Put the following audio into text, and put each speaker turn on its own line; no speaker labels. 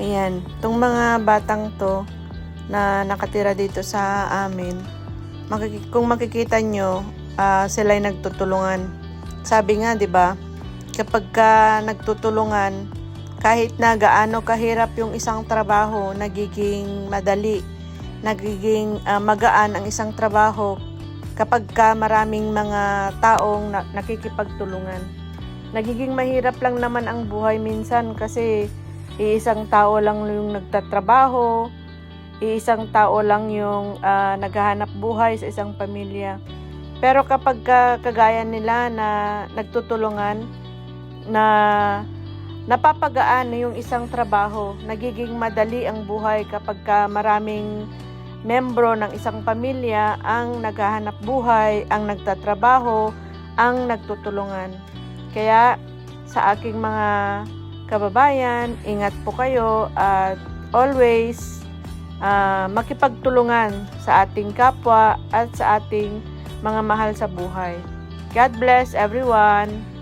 Ayan, itong mga batang to na nakatira dito sa amin, kung makikita nyo, ah, sila ay nagtutulungan. Sabi nga, di ba, kapag ka nagtutulungan, kahit na gaano kahirap yung isang trabaho, nagiging madali, nagiging ah, magaan ang isang trabaho kapag ka maraming mga taong na- nakikipagtulungan. Nagiging mahirap lang naman ang buhay minsan kasi iisang tao lang yung nagtatrabaho, iisang tao lang yung ah, naghahanap buhay sa isang pamilya. Pero kapag ka, kagaya nila na nagtutulungan, na napapagaan yung isang trabaho, nagiging madali ang buhay kapag ka maraming membro ng isang pamilya ang naghahanap buhay, ang nagtatrabaho, ang nagtutulungan. Kaya sa aking mga kababayan, ingat po kayo at always ah, makipagtulungan sa ating kapwa at sa ating mga mahal sa buhay. God bless everyone!